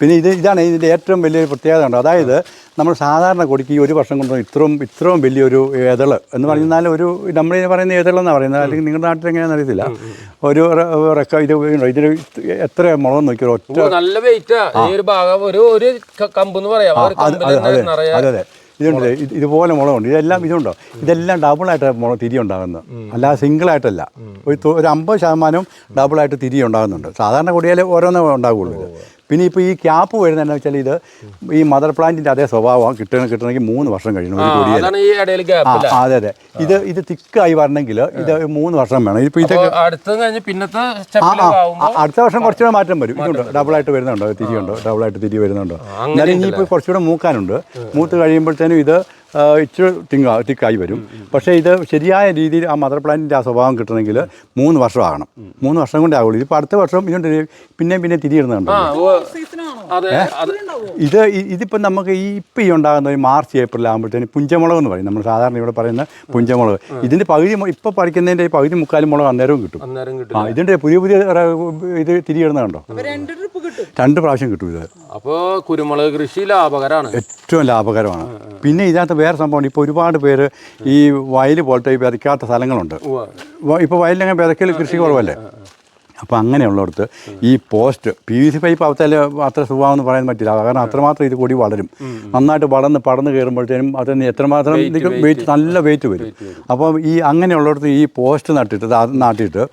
പിന്നെ ഇത് ഇതാണ് ഇതിന്റെ ഏറ്റവും വലിയൊരു പ്രത്യേകത ഉണ്ട് അതായത് നമ്മൾ സാധാരണ കൊടിക്ക് ഈ ഒരു വർഷം കൊണ്ട് ഇത്രയും ഇത്രയും വലിയൊരു ഏതൾ എന്ന് പറഞ്ഞാൽ ഒരു നമ്മൾ പറയുന്ന ഏതളെന്നാണ് പറയുന്നത്? അല്ലെങ്കിൽ നിങ്ങളുടെ നാട്ടിൽ എങ്ങനെയാണെന്ന് അറിയത്തില്ല. ഒരു റെക്ക ഇത്? ഇതിന് എത്ര മുളക് നോക്കി ഒറ്റ നല്ല വെയിറ്റാ ഒരു ഭാഗം ഒരു ഒരു കമ്പ് എന്ന് പറയാം. അത് അതെ ഇതുണ്ട്. ഇത് ഇതുപോലെ മുളകുണ്ട്. ഇതെല്ലാം ഇതുണ്ടോ? ഇതെല്ലാം ഡബിളായിട്ട് മുളക് തിരി ഉണ്ടാകുന്നത് അല്ലാതെ സിംഗിളായിട്ടല്ല ഒരു ഒരു അമ്പത് ശതമാനം ഡബിളായിട്ട് തിരി ഉണ്ടാകുന്നുണ്ട്. സാധാരണ കൊടിയാൽ ഓരോന്നേ ഉണ്ടാകുള്ളൂ പിന്നെ ഇപ്പോൾ ഈ ക്യാപ്പ് വരുന്നത് എന്താ വെച്ചാൽ ഇത് ഈ മദർ പ്ലാന്റിന്റെ അതേ സ്വഭാവം കിട്ടണം കിട്ടണമെങ്കിൽ മൂന്ന് വർഷം കഴിയണം ഒരു ഇടയിൽ ആ അതെ അതെ. ഇത് ഇത് തിക്കായി വരണമെങ്കിൽ ഇത് മൂന്ന് വർഷം വേണം. ഇപ്പോൾ ഇത് അടുത്തത് കഴിഞ്ഞ് പിന്നത്തെ ആ സ്റ്റെപ്പിലൊക്കെ ആ അടുത്ത വർഷം കുറച്ചുകൂടെ മാറ്റം വരും. ഇതുണ്ട്? ഡബിളായിട്ട് വരുന്നുണ്ടോ? തിരിയുണ്ടോ? ഡബിളായിട്ട് തിരി വരുന്നുണ്ടോ? എന്നാലും ഇനിയിപ്പോൾ കുറച്ചുകൂടെ മൂക്കാനുണ്ട്. മൂത്ത് കഴിയുമ്പോഴത്തേനും ഇത് ഇച്ചിരി തിങ്ങ തിക്കായി വരും. പക്ഷേ ഇത് ശരിയായ രീതിയിൽ ആ മദർ പ്ലാന്റിന്റെ ആ സ്വഭാവം കിട്ടണമെങ്കിൽ മൂന്ന് വർഷം ആകണം മൂന്ന് വർഷം കൊണ്ടേ ആവുള്ളൂ. ഇതിപ്പോൾ അടുത്ത വർഷം ഇതുകൊണ്ട് പിന്നെയും പിന്നെ തിരിയിടുന്നുണ്ട് ആ, ഓ, സീസണാണോ അതെ അത് ഇത് ഇതിപ്പോൾ ഇതിപ്പം നമുക്ക് ഈ ഇപ്പം ഈ ഉണ്ടാകുന്ന ഒരു മാർച്ച് ഏപ്രിൽ ആകുമ്പോഴത്തേന് പുഞ്ചമുളക് എന്ന് പറയും. നമ്മൾ സാധാരണ ഇവിടെ പറയുന്ന പുഞ്ചമുളക്. ഇതിന്റെ പകുതി ഇപ്പം ഇപ്പോൾ പറിക്കുന്നതിന്റെ പകുതി മുക്കാലും മുളക് അന്നേരവും കിട്ടും. ആ ഇതിന്റെ പുതിയ പുതിയ ഇത് തിരിയിടുന്നുണ്ടോ അപ്പൊ രണ്ട് ട്രിപ്പ് കിട്ടും. രണ്ട് പ്രാവശ്യം കിട്ടും ഇത്. അപ്പോ കുരുമുളക് കൃഷി ലാഭകരമാണ് ഏറ്റവും ലാഭകരമാണ്. പിന്നെ ഇതിനകത്ത് വേറെ സംഭവമുണ്ട്. ഇപ്പോൾ ഒരുപാട് പേര് ഈ വയൽ പോലത്തെ ഈ വിതയ്ക്കാത്ത സ്ഥലങ്ങളുണ്ട്. ഇപ്പോൾ വയലിലങ്ങനെ വിതയ്ക്കൽ കൃഷി കുറവല്ലേ? അപ്പോൾ അങ്ങനെയുള്ളിടത്ത് ഈ post P V C pipe അവത്തല്ല അത്ര സുഖമാണെന്ന് പറയാൻ പറ്റില്ല. കാരണം അത്രമാത്രം ഇത് കൂടി വളരും. നന്നായിട്ട് വളർന്ന് പടന്ന് കയറുമ്പോഴത്തേനും അതിന് എത്രമാത്രം വെയിറ്റ് നല്ല വെയിറ്റ് വരും. അപ്പോൾ ഈ അങ്ങനെയുള്ളിടത്ത് ഈ പോസ്റ്റ് നട്ടിട്ട് അത് നാട്ടിയിട്ട്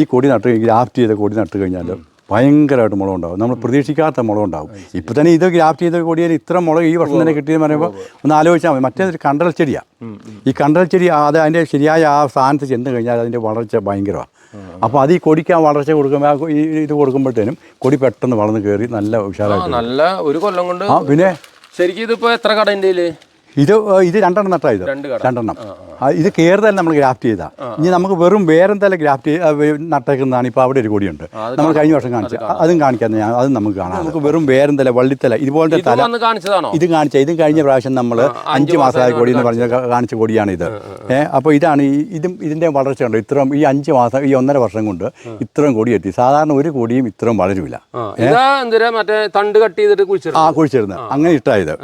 ഈ കൊടി നട്ട് ഗ്രാഫ്റ്റ് ചെയ്ത കൊടി നട്ട് കഴിഞ്ഞാൽ ഭയങ്കരമായിട്ട് മുളക് ഉണ്ടാവും നമ്മൾ പ്രതീക്ഷിക്കാത്ത മുളക് ഉണ്ടാവും ഇപ്പം തന്നെ ഇത് ഗ്രാഫ്റ്റ് ചെയ്ത കൂടിയാൽ ഇത്ര മുളക് ഈ വർഷം തന്നെ കിട്ടിയെന്ന് പറയുമ്പോൾ ഒന്ന് ആലോചിച്ചാൽ മതി. മറ്റേ കണ്ടൽ ചെടിയാണ് ഈ കണ്ടൽ ചെടി അത് അതിന്റെ ശരിയായ ആ സ്ഥാനത്ത് ചെന്ന് കഴിഞ്ഞാൽ അതിന്റെ വളർച്ച ഭയങ്കരമാണ് അപ്പോൾ അത് ഈ കൊടിക്ക് ആ വളർച്ച കൊടുക്കുമ്പോൾ ഈ ഇത് കൊടുക്കുമ്പോഴത്തേനും കൊടി പെട്ടെന്ന് വളർന്ന് കയറി നല്ല ഉഷാറായിട്ട് നല്ല ഒരു കൊല്ലം കൊണ്ട് ആ പിന്നെ? ശരിക്കും ഇതിപ്പോൾ എത്ര കടന്റെ ഇത് ഇത് രണ്ടെണ്ണം നട്ടാ ഇത്. രണ്ടെണ്ണം. ഇത് കയറുതല്ല നമ്മൾ ഗ്രാഫ്റ്റ് ചെയ്താ. ഇനി നമുക്ക് വെറും വേറെ തല ഗ്രാഫ്റ്റ് നട്ടേക്കുന്നതാണ് ഇപ്പോൾ അവിടെ ഒരു കൊടിയുണ്ട്. നമ്മൾ കഴിഞ്ഞ വർഷം കാണിച്ച. അതും കാണിക്കാൻ ഞാൻ അതും നമുക്ക് കാണാം. നമുക്ക് വെറും വേറെ തല വള്ളിത്തല ഇതുപോലത്തെ ഇത് തല ഇത് കാണിച്ച ഇതും കഴിഞ്ഞ പ്രാവശ്യം നമ്മൾ അഞ്ച് മാസമായ കൊടി എന്ന് പറഞ്ഞ കാണിച്ച കൊടിയാണ് ഇത്. ഏഹ് അപ്പോൾ ഇതാണ് ഈ ഇതും ഇതിന്റെ വളർച്ച ഉണ്ട് ഇത്രയും ഈ അഞ്ച് മാസം ഈ ഒന്നര വർഷം കൊണ്ട് ഇത്രയും കൊടി എത്തി. സാധാരണ ഒരു കൊടിയും ഇത്രയും വളരില്ല മറ്റേ തണ്ട് കട്ട് ചെയ്തിട്ട് കുഴിച്ചിരുന്നു ആ കുഴിച്ചിരുന്നത് അങ്ങനെ ഇട്ടായത്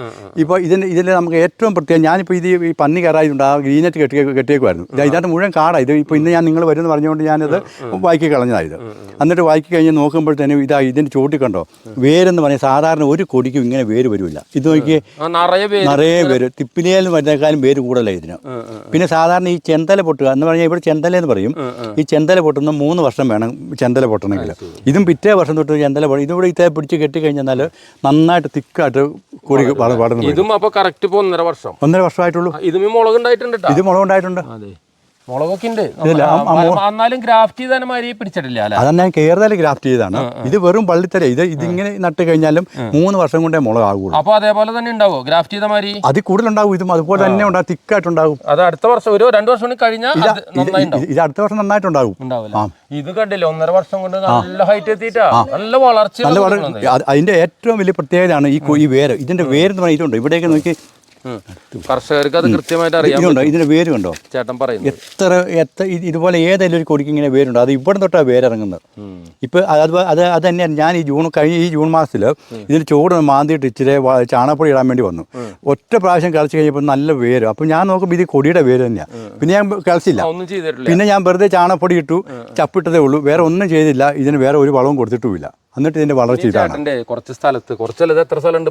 ഇപ്പോൾ ഇതിന്റെ ഇതിൽ നമുക്ക് ഏറ്റവും പ്രത്യേകം ഞാനിപ്പോൾ ഇത് ഈ പന്നി കയറായതുകൊണ്ട് ആ ഗ്രീനറ്റ് കെട്ടി കെട്ടിയേക്കുമായിരുന്നു ഇത് ഇതിനകത്ത് മുഴുവൻ കാടാണ് ഇത് ഇപ്പോൾ ഇന്ന് ഞാൻ നിങ്ങൾ വരുമെന്ന് പറഞ്ഞുകൊണ്ട് ഞാനത് വായിക്കി കളഞ്ഞതായത് എന്നിട്ട് വായിക്കി കഴിഞ്ഞ് നോക്കുമ്പോഴത്തേനും ഇതാ ഇതിന്റെ ചോട്ടി കണ്ടോ? വേരെന്ന് പറഞ്ഞാൽ സാധാരണ ഒരു കൊടിക്കും ഇങ്ങനെ വേര് വരില്ല ഇത് നോക്കിയേ നിറയെ പേര് തിപ്പിനിയിൽ വരുന്നേക്കാളും പേര് കൂടുതലേ ഇതിന്. പിന്നെ സാധാരണ ഈ ചെന്തല പൊട്ടുക എന്ന് പറഞ്ഞാൽ ഇവിടെ ചെന്തല എന്ന് പറയും. ഈ ചെന്തല പൊട്ടുന്ന മൂന്ന് വർഷം വേണം ചെന്തല പൊട്ടണമെങ്കിൽ. ഇതും പിറ്റേ വർഷം തൊട്ട് ചെന്തല പൊട്ടും ഇതിവിടെ ഇത്തേ പിടിച്ച് കെട്ടി കഴിഞ്ഞാൽ നന്നായിട്ട് തിക്കായിട്ട് കൊടി വള- വളർന്നു വരും. ഇതും അപ്പോൾ കറക്റ്റ് ഒന്നര വർഷം. ഒന്നര വർഷമായിട്ടുള്ളൂ. ഇതും മുളക് ഉണ്ടായിട്ടുണ്ട് ട്ടാ. ഇത് മുളകുണ്ടായിട്ടുണ്ട് അതെ. മുളകൊക്കെ ഉണ്ട്. എന്നാലും ഗ്രാഫ്റ്റ് മാതിരി പിടിച്ചിട്ടില്ല ഞാൻ കേരളത്തിൽ ഗ്രാഫ്റ്റ് ചെയ്താണ് ഇത് വെറും പള്ളിത്തര ഇത് ഇതിങ്ങനെ നട്ട് കഴിഞ്ഞാലും മൂന്ന് വർഷം കൊണ്ടേ മുളകാകുള്ളൂ അപ്പൊ അതേപോലെ തന്നെ ഉണ്ടാവും? ഗ്രാഫ്റ്റ് ചെയ്ത മാതിരി? അതിൽ കൂടുതലുണ്ടാവും. ഇതും അതുപോലെ തന്നെ ഉണ്ടാവും. തിക്കായിട്ടുണ്ടാവും. അത് അടുത്ത വർഷം ഒരു രണ്ടു വർഷം കൂടി കഴിഞ്ഞാൽ ഇത് അത് അടുത്ത വർഷം നന്നായിട്ടുണ്ടാകും ഉണ്ടാവില്ല ഇത് കണ്ടില്ലേ? ഒന്നര വർഷം കൊണ്ട് നല്ല ഹൈറ്റ് എത്തിയിട്ടാ. നല്ല വളർച്ച അതിന്റെ ഏറ്റവും വലിയ പ്രത്യേകതയാണ് ഈ ഈ വേര്. ഇതിന്റെ വേര് എന്ന് പറഞ്ഞാൽ ഇതുണ്ട്. ഇവിടെയൊക്കെ നോക്കി കർഷകർക്ക് അത് കൃത്യമായിട്ട് അറിയാം ഇതിന്റെ വേര് കണ്ടോ ചേട്ടൻ പറയുന്നു. എത്ര എത്ര ഇതുപോലെ ഏതെങ്കിലും ഒരു കൊടിക്ക് ഇങ്ങനെ വേരുണ്ട് അത് ഇവിടെ തൊട്ടാണ് വേരിറങ്ങുന്നത് ഇപ്പൊ അത് അത് അത് തന്നെയാണ്. ഞാൻ ഈ ജൂൺ കഴിഞ്ഞ ഈ ജൂൺ മാസത്തിൽ ഇതിന് ചൂട് മാന്തിയിട്ട് ഇച്ചിരി ചാണകപ്പൊടി ഇടാൻ വേണ്ടി വന്നു. ഒറ്റ പ്രാവശ്യം കളിച്ച് കഴിഞ്ഞപ്പോൾ നല്ല വേര് അപ്പം ഞാൻ നോക്കുമ്പോൾ ഇത് കൊടിയുടെ വേര് തന്നെയാണ് പിന്നെ ഞാൻ കളിച്ചില്ല പിന്നെ ഞാൻ വെറുതെ ചാണകപ്പൊടി ഇട്ടു ചപ്പിട്ടതേ ഉള്ളൂ. വേറെ ഒന്നും ചെയ്തില്ല. ഇതിന് വേറെ ഒരു വളവും കൊടുത്തിട്ടുമില്ല. എന്നിട്ട് ഇതിന്റെ വളർച്ച ഇതാണ്. കുറച്ച് സ്ഥലത്ത് കുറച്ചല്ല എത്ര സ്ഥലം ഉണ്ട്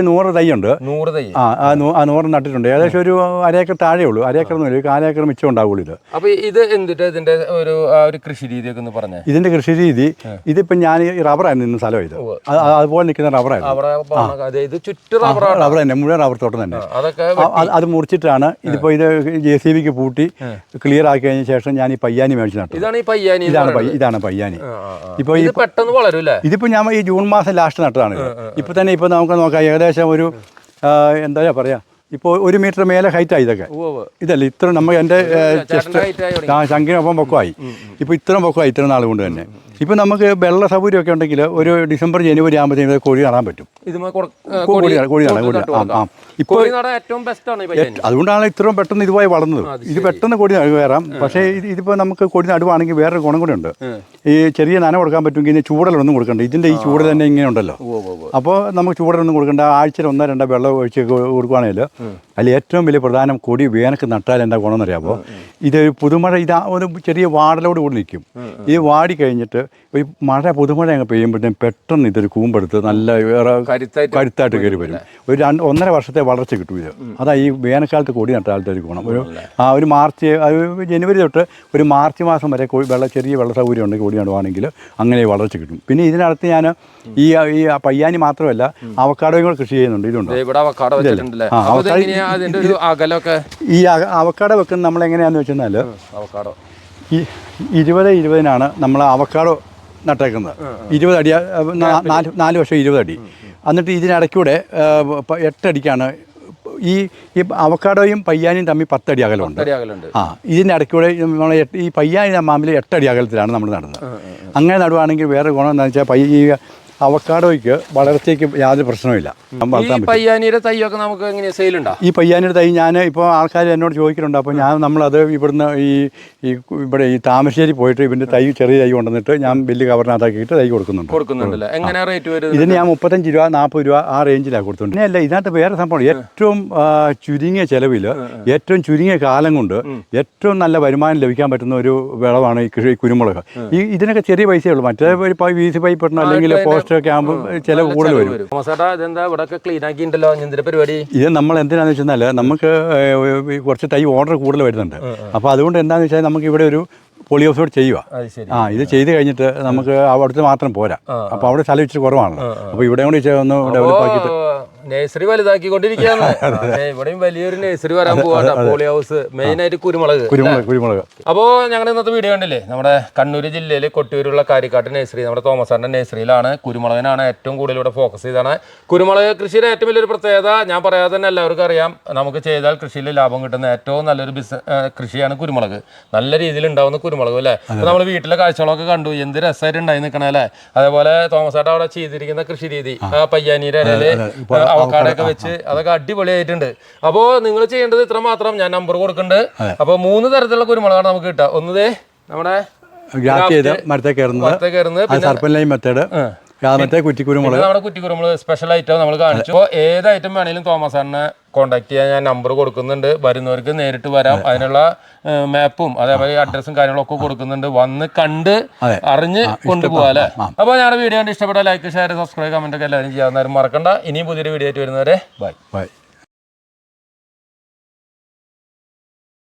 ഇപ്പൊ ഇങ്ങനെ ഇത് ഏ, ഇത് കുരുമുളക് കൃഷി ചെയ്യാൻ പോകുന്നത് ഇതിപ്പോൾ നൂറ് തൈയുണ്ട്. നൂറ് തൈ. ആ ആ നൂറ് നട്ടിട്ടുണ്ട്. ഏകദേശം ഒരു അരേക്കർ താഴെ ഉള്ളൂ അരേക്കർ ഒന്നും ഒരു കാലേക്കർ മിച്ചം ഉണ്ടാവുള്ളൂ ഇത്. അപ്പോൾ ഇത് എന്തിട്ട് ഇതിന്റെ ഒരു ആ ഒരു കൃഷി രീതിയൊക്കെ ഒന്ന് പറഞ്ഞേ. ഇതിന്റെ കൃഷി രീതി ഇതിപ്പോൾ ഞാൻ ഈ റബ്ബറായിരുന്നു നിന്ന സ്ഥലം ഇത്. അതുപോലെ നിൽക്കുന്ന റബ്ബറായിരുന്നു. റബ്ബർ തന്നെ മുഴുവൻ റബ്ബർ തോട്ടം തന്നെ. അത് മുറിച്ചിട്ടാണ് ഇതിപ്പോൾ ഇത് ജെ സി ബിക്ക് പൂട്ടി ക്ലിയർ ആക്കി കഴിഞ്ഞ ശേഷം ഞാൻ ഈ പയ്യാനി മേടിച്ച് നട്ടു ഇതാണ് ഈ പയ്യാനി ഇതാണ് ഇതാണ് പയ്യാനി. ഇപ്പോൾ ഈ ഇത് പെട്ടെന്ന് വളരും ഇതിപ്പോൾ ഞാൻ ഈ ജൂൺ മാസം ലാസ്റ്റ് നട്ടതാണ് ഇപ്പോൾ തന്നെ ഇപ്പോൾ നമുക്ക് നോക്കാം ഏകദേശം ഒരു എന്താ പറയാ ഇപ്പോൾ ഒരു മീറ്റർ മേലെ ഹൈറ്റായി ഇതൊക്കെ. ഇതല്ല ഇത്ര നമ്മൾ എന്റെ ചെസ്റ്റ്. ആ ശങ്കിനൊപ്പം പൊക്കമായി. ഇപ്പോൾ ഇത്ര പൊക്കമായി ഇത്ര നാൾ കൊണ്ട് തന്നെ. ഇപ്പോൾ നമുക്ക് വെള്ള സൗകര്യമൊക്കെ ഉണ്ടെങ്കിൽ ഒരു ഡിസംബർ ജനുവരി ആകുമ്പോഴത്തേക്കും കോഴി കാണാൻ പറ്റും. കോഴി കാണാൻ കോഴി കോഴി ആ, ആ. ഇപ്പോൾ അതുകൊണ്ടാണ് ഇത്രയും പെട്ടെന്ന് ഇതുമായി വളർന്നത്. ഇത് പെട്ടെന്ന് കോഴി കയറാം പക്ഷേ ഇത് ഇതിപ്പോൾ നമുക്ക് കോഴി നടുവാണെങ്കിൽ വേറൊരു ഗുണം കൂടെ ഉണ്ട്. ഈ ചെറിയ നന കൊടുക്കാൻ പറ്റുമെങ്കിൽ ഇതിന് ചൂടലൊന്നും കൊടുക്കണ്ട. ഇതിന്റെ ഈ ചൂട് തന്നെ ഇങ്ങനെ ഉണ്ടല്ലോ. അപ്പോൾ നമുക്ക് ചൂടലൊന്നും കൊടുക്കണ്ട. ആഴ്ചയിൽ ഒന്നോ രണ്ടോ വെള്ളം ഒഴിച്ച് കൊടുക്കുകയാണെങ്കിൽ അതിൽ ഏറ്റവും വലിയ പ്രധാനം കൊടി വേനക്ക് നട്ടാൽ എന്താ ഗുണം എന്നറിയാമോ? ഇത് പുതുമഴ ഇതാ ഒരു ചെറിയ വാടലോട് കൂടി നിൽക്കും. ഇത് വാടി കഴിഞ്ഞിട്ട് ഈ മഴ പുതുമഴ അങ്ങ് പെയ്യുമ്പോഴത്തേക്കും പെട്ടെന്ന് ഇതൊരു കൂമ്പെടുത്ത് നല്ല വേറെ കരുത്തായിട്ട് കയറി വരും. ഒരു രണ്ട് ഒന്നര വർഷത്തെ വളർച്ച കിട്ടും ഇത്. അതാ ഈ വേനൽക്കാലത്ത് കൊടി നട്ടാലത്തെ ഒരു ഗുണം. ഒരു ആ ഒരു മാർച്ച് ജനുവരി തൊട്ട് ഒരു മാർച്ച് മാസം വരെ വെള്ള ചെറിയ വെള്ള സൗകര്യം ഉണ്ടെങ്കിൽ കൊടി നടുവാണെങ്കിൽ അങ്ങനെ വളർച്ച കിട്ടും. പിന്നെ ഇതിനകത്ത് ഞാൻ ഈ ഈ പയ്യാനി മാത്രമല്ല അവക്കാടോയും കൂടെ കൃഷി ചെയ്യുന്നുണ്ട്. ഇതുണ്ട്? ദേ ഇവിടെ അവക്കാട അതിന്റെ ഒരു അകലൊക്കെ? ഈ അവക്കാടോ വെക്കുന്നത് നമ്മൾ എങ്ങനെയാണെന്ന് വെച്ചാൽ അവക്കാടോ. ഈ ഇരുപത് ഇരുപതിനാണ് നമ്മൾ അവക്കാടോ നട്ടേക്കുന്നത്. ഇരുപത് അടി നാല് നാല് വർഷം ഇരുപത് അടി. എന്നിട്ട് ഇതിനിടയ്ക്കൂടെ എട്ടടിക്കാണ്. ഈ ഈ അവക്കാടോയും പയ്യാനും തമ്മിൽ പത്തടി അകലമുണ്ട്. ആ ഇതിന്റെ ഇടയ്ക്കൂടെ നമ്മൾ ഈ പയ്യാനും മാമ്പിൽ എട്ടടി അകലത്തിലാണ് നമ്മൾ നടുന്നത്. അങ്ങനെ നടുവാണെങ്കിൽ വേറെ ഗുണം എന്താണെന്ന് വെച്ചാൽ പയ്യ ഈ അവക്കാടോയ്ക്ക് വളർച്ചയ്ക്ക് യാതൊരു പ്രശ്നവുമില്ല. ഈ പയ്യാനിയുടെ തൈയൊക്കെ നമുക്ക് എങ്ങനെയാ സെയിലുണ്ടോ ഈ പയ്യാനിയുടെ തൈ ഞാൻ ഇപ്പോൾ ആൾക്കാർ എന്നോട് ചോദിക്കുന്നുണ്ട്. അപ്പോൾ ഞാൻ നമ്മളത് ഇവിടുന്ന് ഈ ഈ ഇവിടെ ഈ താമരശ്ശേരി പോയിട്ട് ഇവന്റെ തൈ ചെറിയ തൈ കൊണ്ടുവന്നിട്ട് ഞാൻ വലിയ കവറിനകത്താക്കിയിട്ട് തൈ കൊടുക്കുന്നുണ്ട്. കൊടുക്കുന്നുണ്ടല്ലേ? എങ്ങനെ റേറ്റ് വരും ഇതിന് ഞാൻ മുപ്പത്തഞ്ച് രൂപ നാൽപ്പത് രൂപ ആ റേഞ്ചിലാണ് കൊടുത്തുണ്ട് പിന്നെ അല്ല ഇതിനകത്ത് വേറെ സംഭവം ഏറ്റവും ചുരുങ്ങിയ ചെലവിൽ ഏറ്റവും ചുരുങ്ങിയ കാലം കൊണ്ട് ഏറ്റവും നല്ല വരുമാനം ലഭിക്കാൻ പറ്റുന്ന ഒരു വിളവാണ് ഈ കൃഷി കുരുമുളക്. ഈ ഇതിനൊക്കെ ചെറിയ പൈസയേ ഉള്ളൂ. മറ്റേ ഒരു വീസി പൈപ്പ് ഇടണം അല്ലെങ്കിൽ പോസ്റ്റ് ഒക്കെ ആകുമ്പോൾ ചില കൂടുതൽ വരും. ഇതെന്താ ഇവിടെ ക്ലീൻ ആക്കിയിട്ടുണ്ടല്ലോ? എന്തിന്റെ പരിപാടി? ഇത് നമ്മൾ എന്തിനാന്ന് വെച്ചാൽ നമുക്ക് കുറച്ച് തൈ ഓർഡർ കൂടുതൽ വരുന്നുണ്ട്. അപ്പോൾ അതുകൊണ്ട് എന്താണെന്ന് വെച്ചാൽ നമുക്ക് ഇവിടെ ഒരു പോളി ഹൗസ് ചെയ്യുക. ആ ഇത് ചെയ്ത് കഴിഞ്ഞിട്ട് നമുക്ക് അവിടുത്തെ മാത്രം പോരാ. അപ്പോൾ അവിടെ സ്ഥലം ഇച്ചിരി കുറവാണല്ലോ. അപ്പോൾ ഇവിടെ കൂടി ഒന്ന് ഡെവലപ്പ് ആക്കിയിട്ട് നഴ്സറി വലുതാക്കിക്കൊണ്ടിരിക്കുകയാണ്. ഇവിടെയും വലിയൊരു നേഴ്സറി വരാൻ പോവാണ് പോളി ഹൗസ് മെയിൻ ആയിട്ട് കുരുമുളക് കുരുമുളക് അപ്പോ അപ്പോൾ ഞങ്ങളുടെ ഇന്നത്തെ വീഡിയോ കണ്ടില്ലേ? നമ്മുടെ കണ്ണൂർ ജില്ലയിൽ കൊട്ടിയൂരുള്ള കാരിക്കാട്ട് നേഴ്സറി നമ്മുടെ തോമസ് സാറിന്റെ നേഴ്സറിയിലാണ് കുരുമുളകിനാണ് ഏറ്റവും കൂടുതൽ ഇവിടെ ഫോക്കസ് ചെയ്താണ്. കുരുമുളക് കൃഷിയുടെ ഏറ്റവും വലിയൊരു പ്രത്യേകത ഞാൻ പറയാതെ തന്നെ എല്ലാവർക്കും അറിയാം നമുക്ക് ചെയ്താൽ കൃഷിയിൽ ലാഭം കിട്ടുന്ന ഏറ്റവും നല്ലൊരു ബിസിനസ് കൃഷിയാണ് കുരുമുളക്. നല്ല രീതിയിൽ ഉണ്ടാവുന്ന കുരുമുളക് അല്ലേ? നമ്മൾ വീട്ടിലെ കാഴ്ചകളൊക്കെ കണ്ടു എന്ത് രസമായിട്ട് ഉണ്ടായി നിൽക്കണേ അല്ലേ? അതേപോലെ തോമസ് ചേട്ടാ അവിടെ ചെയ്തിരിക്കുന്ന കൃഷി രീതി ആ. പയ്യാനീരെ ഇടയിൽ അവക്കാടൊക്കെ വെച്ച് അതൊക്കെ അടിപൊളിയായിട്ടുണ്ട്. അപ്പോ നിങ്ങൾ ചെയ്യേണ്ടത് ഇത്ര മാത്രം ഞാൻ നമ്പർ കൊടുക്കുന്നുണ്ട്. അപ്പോൾ മൂന്ന് തരത്തിലുള്ള കുരുമുളകാണ് നമുക്ക് കിട്ടുക. ഒന്നേ ദേ നമ്മുടെ ഗ്രാഫ്റ്റ് ചെയ്ത് മരത്തെ കയറുന്നത്. സർപ്പൻ ലൈൻ മെത്തേഡ് മറ്റേ കുറ്റിക്കുരുമുളക് നമ്മുടെ കുറ്റിക്കുരുമുളക് സ്പെഷ്യൽ ഐറ്റം നമ്മൾ കാണിച്ചു. അപ്പോൾ ഏത് ഐറ്റം വേണമെങ്കിലും തോമസ് സാറിനെ കോൺടാക്ട് ചെയ്യാൻ ഞാൻ നമ്പർ കൊടുക്കുന്നുണ്ട്. വരുന്നവർക്ക് നേരിട്ട് വരാം. അതിനുള്ള മാപ്പും അതേപോലെ അഡ്രസ്സും കാര്യങ്ങളൊക്കെ കൊടുക്കുന്നുണ്ട്. വന്ന് കണ്ട്. അറിഞ്ഞ് കൊണ്ടുപോകാം അല്ലേ? അപ്പോൾ ഞങ്ങളുടെ വീഡിയോ കണ്ട് ഇഷ്ടപ്പെട്ട ലൈക്ക് ഷെയർ സബ്സ്ക്രൈബ് കമന്റ് ഒക്കെ എല്ലാവരും ചെയ്യാവുന്നവരും മറക്കണ്ട. ഇനിയും പുതിയൊരു വീഡിയോ ആയിട്ട് വരുന്നവരെ ബൈ ബൈ